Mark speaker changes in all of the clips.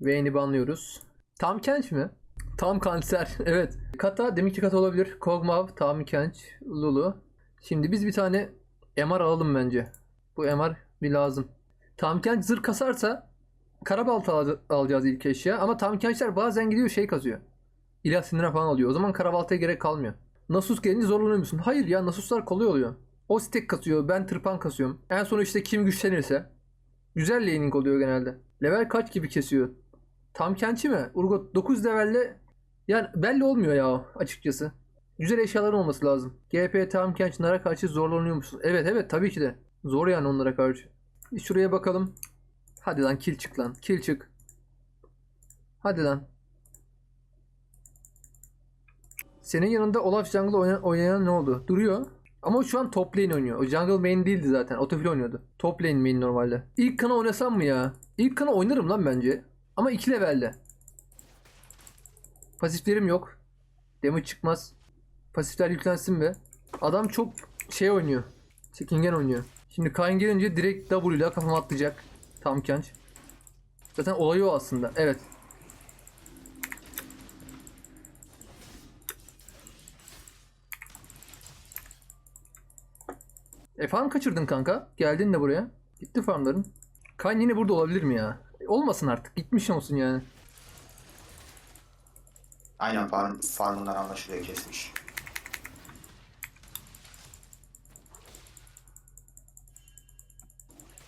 Speaker 1: Vayne'i banlıyoruz. Tam Kench mi? Tam kanser. evet. Kata deminki kata olabilir. Kog'Maw, Tam Kench, Lulu. Şimdi biz bir tane MR alalım bence. Bu MR bir lazım. Tam Kench zırh kasarsa karabalta al- alacağız ilk eşya. Ama Tam Kench'ler bazen gidiyor şey kazıyor. İlah sinirine falan alıyor. O zaman karabaltaya gerek kalmıyor. Nasus gelince zorlanıyor musun? Hayır ya Nasus'lar kolay oluyor. O stack kasıyor. Ben tırpan kasıyorum. En son işte kim güçlenirse. Güzel laning oluyor genelde. Level kaç gibi kesiyor? Tam kençi mi? Urgot 9 levelle yani belli olmuyor ya açıkçası. Güzel eşyaların olması lazım. GP tam kenç nara karşı zorlanıyor musun? Evet evet tabii ki de. Zor yani onlara karşı. Şuraya bakalım. Hadi lan kill çık lan. Kill çık. Hadi lan. Senin yanında Olaf Jungle oynayan, oynayan ne oldu? Duruyor. Ama şu an top lane oynuyor. O jungle main değildi zaten. Otofil oynuyordu. Top lane main normalde. İlk kana oynasam mı ya? İlk kana oynarım lan bence. Ama 2 levelde. Pasiflerim yok. Damage çıkmaz. Pasifler yüklensin be. Adam çok şey oynuyor. Çekingen oynuyor. Şimdi Kayn gelince direkt W ile kafama atlayacak. Tam kenç. Zaten olayı o aslında. Evet. E farm kaçırdın kanka. Geldin de buraya. Gitti farmların. Kayn yine burada olabilir mi ya? Olmasın artık. Gitmiş olsun yani.
Speaker 2: Aynen farm, farmından anlaşılıyor kesmiş.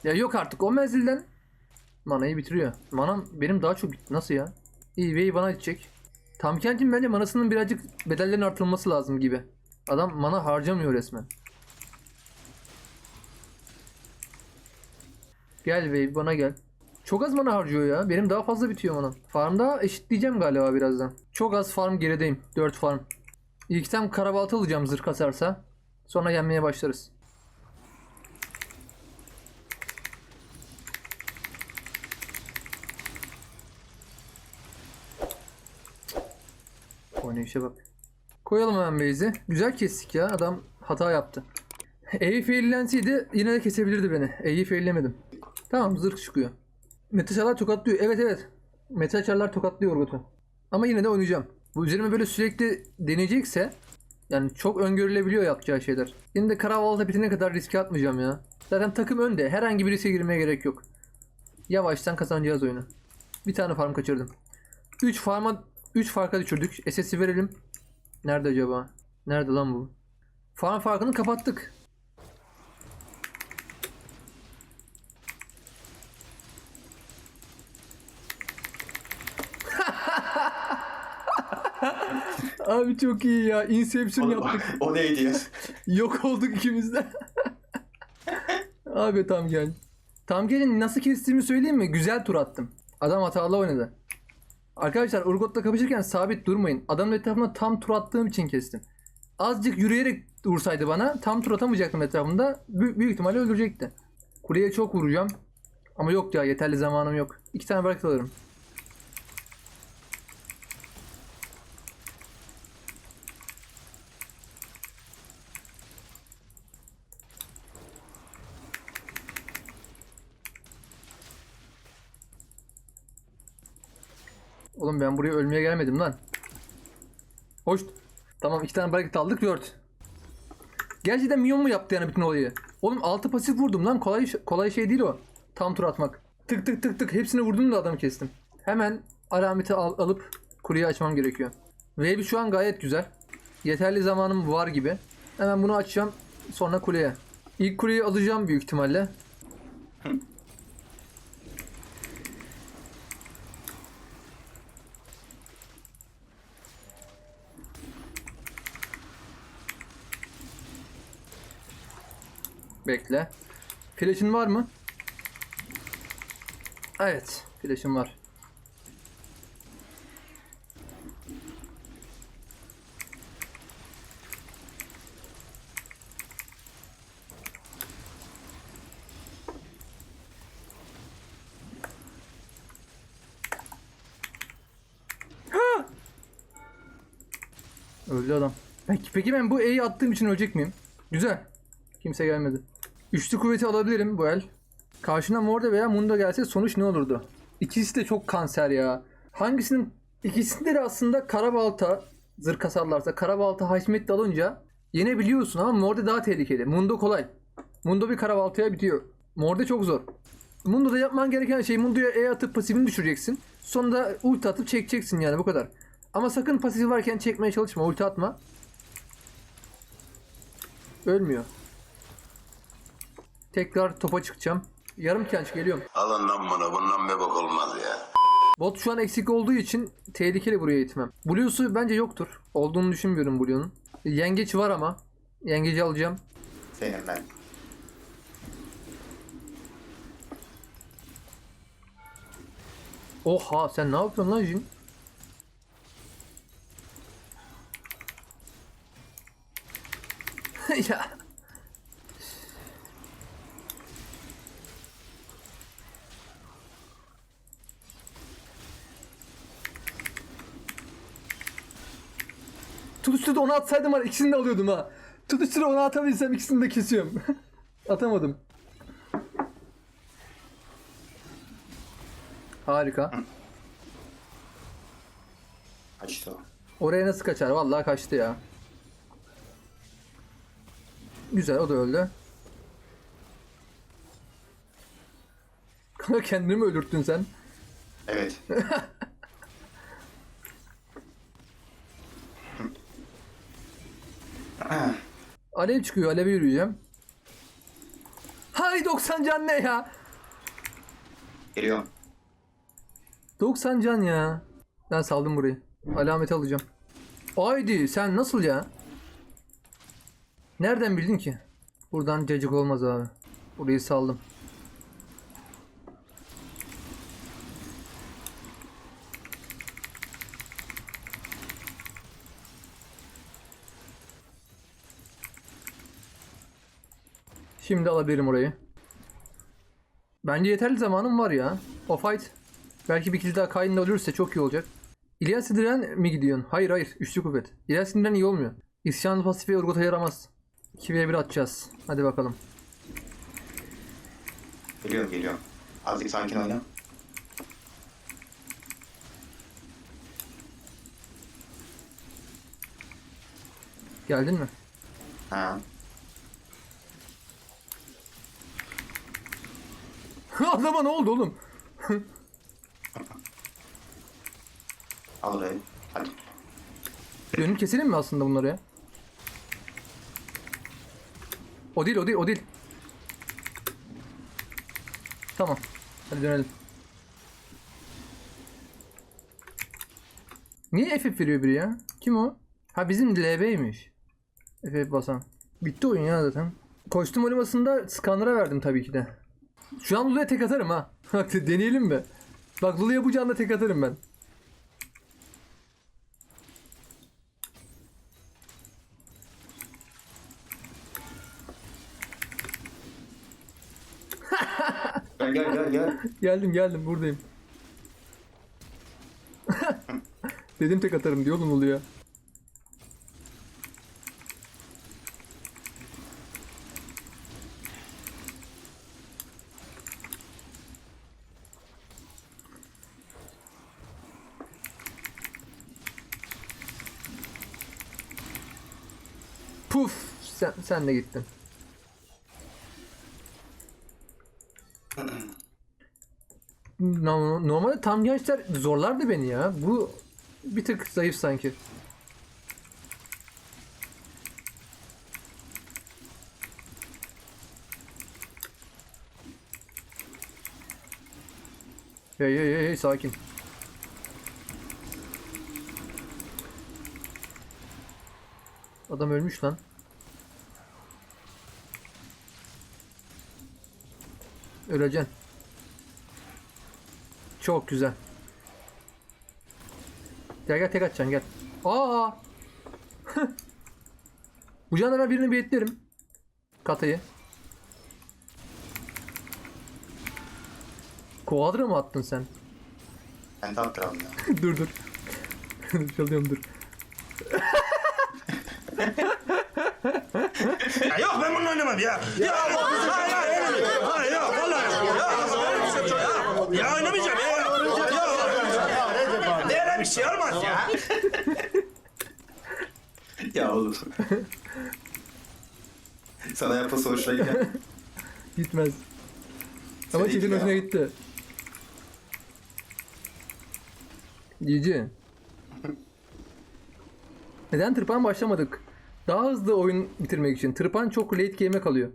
Speaker 1: Ya yok artık o menzilden manayı bitiriyor. Manam benim daha çok bitti. Nasıl ya? İyi Vey bana gidecek. Tam kentin bence manasının birazcık bedellerin artırılması lazım gibi. Adam mana harcamıyor resmen. Gel Vey bana gel. Çok az mana harcıyor ya. Benim daha fazla bitiyor manam. Farmda eşitleyeceğim galiba birazdan. Çok az farm gerideyim. 4 farm. İlkten karabalta alacağım zırh kasarsa. Sonra yenmeye başlarız. Oynayışa bak. Koyalım hemen base'i. Güzel kestik ya. Adam hata yaptı. E'yi faillenseydi yine de kesebilirdi beni. E'yi faillemedim. Tamam zırh çıkıyor. Metaçarlar tokatlıyor. Evet evet. Metaçarlar tokatlıyor Urgot'u. Ama yine de oynayacağım. Bu üzerime böyle sürekli deneyecekse yani çok öngörülebiliyor yapacağı şeyler. Yine de Karavalda bitene kadar riske atmayacağım ya. Zaten takım önde. Herhangi bir riske girmeye gerek yok. Yavaştan kazanacağız oyunu. Bir tane farm kaçırdım. 3 farma 3 farka düşürdük. SS'i verelim. Nerede acaba? Nerede lan bu? Farm farkını kapattık. Abi çok iyi ya. Inception
Speaker 2: O,
Speaker 1: yaptık.
Speaker 2: o neydi ya?
Speaker 1: Yok olduk ikimiz de. Abi tam gel. Tam gelin nasıl kestiğimi söyleyeyim mi? Güzel tur attım. Adam hatalı oynadı. Arkadaşlar Urgot'la kapışırken sabit durmayın. Adamın etrafına tam tur attığım için kestim. Azıcık yürüyerek vursaydı bana tam tur atamayacaktım etrafında. Büyük, büyük ihtimalle öldürecekti. Kuleye çok vuracağım. Ama yok ya yeterli zamanım yok. İki tane bırak alırım. Oğlum ben buraya ölmeye gelmedim lan. Hoş. Tamam iki tane bracket aldık 4. Gerçekten minyon mu yaptı yani bütün olayı? Oğlum altı pasif vurdum lan kolay kolay şey değil o. Tam tur atmak. Tık tık tık tık hepsini vurdum da adamı kestim. Hemen alameti al- alıp kuleyi açmam gerekiyor. Wave şu an gayet güzel. Yeterli zamanım var gibi. Hemen bunu açacağım sonra kuleye. İlk kuleyi alacağım büyük ihtimalle. Bekle. Flash'ın var mı? Evet, flash'ım var. Öldü adam. Peki, peki ben bu E'yi attığım için ölecek miyim? Güzel. Kimse gelmedi. Üçlü kuvveti alabilirim bu el. Karşına Morde veya Mundo gelse sonuç ne olurdu? İkisi de çok kanser ya. Hangisinin ikisinde de aslında Karabalta zırh kasarlarsa Karabalta Haşmet alınca yenebiliyorsun ama Morde daha tehlikeli. Mundo kolay. Mundo bir Karabalta'ya bitiyor. Morde çok zor. Mundo'da yapman gereken şey Mundo'ya E atıp pasifini düşüreceksin. Sonra da ulti atıp çekeceksin yani bu kadar. Ama sakın pasifi varken çekmeye çalışma. Ulti atma. Ölmüyor. Tekrar topa çıkacağım. Yarım kenç geliyorum.
Speaker 3: Alın lan bunu. Bundan bir bok olmaz ya.
Speaker 1: Bot şu an eksik olduğu için tehlikeli buraya itmem. Blue'su bence yoktur. Olduğunu düşünmüyorum Blue'nun. Yengeç var ama. Yengeci alacağım.
Speaker 2: Senin ben.
Speaker 1: Oha sen ne yapıyorsun lan Jin? ya. Tutuşturdu onu atsaydım var ikisini de alıyordum ha. Tutuşturdu onu atabilsem ikisini de kesiyorum. Atamadım. Harika.
Speaker 2: Kaçtı o.
Speaker 1: Oraya nasıl kaçar? Vallahi kaçtı ya. Güzel o da öldü. Kanka kendini mi öldürttün sen?
Speaker 2: Evet.
Speaker 1: Alev çıkıyor. Aleve yürüyeceğim. Hay 90 can ne ya?
Speaker 2: Geliyorum.
Speaker 1: 90 can ya. Ben saldım burayı. Alamet alacağım. Haydi sen nasıl ya? Nereden bildin ki? Buradan cacık olmaz abi. Burayı saldım. Şimdi alabilirim orayı. Bence yeterli zamanım var ya. O fight. Belki bir kill daha Kayn'la ölürse çok iyi olacak. İlyas Sindiren mi gidiyorsun? Hayır hayır. Üçlü kuvvet. İlyas Sindiren iyi olmuyor. İsyan pasifi Urgot'a yaramaz. 2v1 atacağız. Hadi bakalım.
Speaker 2: Geliyorum geliyorum. Azıcık sakin oyna.
Speaker 1: Geldin mi?
Speaker 2: Ha.
Speaker 1: Adama ne oldu oğlum?
Speaker 2: Al orayı. Hadi.
Speaker 1: Dönüp keselim mi aslında bunları ya? O değil o değil o değil. Tamam. Hadi dönelim. Niye FF veriyor biri ya? Kim o? Ha bizim LB'ymiş. FF basan. Bitti oyun ya zaten. Kostüm oynamasında skanlara verdim tabii ki de. Şu an Lulu'ya tek atarım ha. Bak deneyelim mi? Bak Lulu'ya bu canda tek atarım ben.
Speaker 2: Gel gel gel gel.
Speaker 1: Geldim geldim buradayım. Dedim tek atarım diyor oğlum Puf sen, de gittin. No- Normalde tam gençler zorlardı beni ya. Bu bir tık zayıf sanki. Hey hey hey hey sakin. Adam ölmüş lan. Öleceksin. Çok güzel. Gel gel tek atacaksın gel. Aa! Bu canavar birini beklerim. Katayı. Quadra mı attın sen?
Speaker 2: Ben de attıralım ya.
Speaker 1: dur dur. Çalıyorum dur.
Speaker 4: Ya yok ben bununla oynamam ya. Ya hayır hayır öyle mi? Hayır yok vallahi yok. Ya öyle bir şey yok ya. Ya oynamayacağım ya. Ya Böyle bir şey olmaz ya.
Speaker 2: ya oğlum. Sana yapılsa hoşuna gider.
Speaker 1: Gitmez. Ama
Speaker 2: Seni
Speaker 1: çetin hoşuna gitti. GG. Neden tırpan başlamadık? Daha hızlı oyun bitirmek için. Tırpan çok late game'e kalıyor.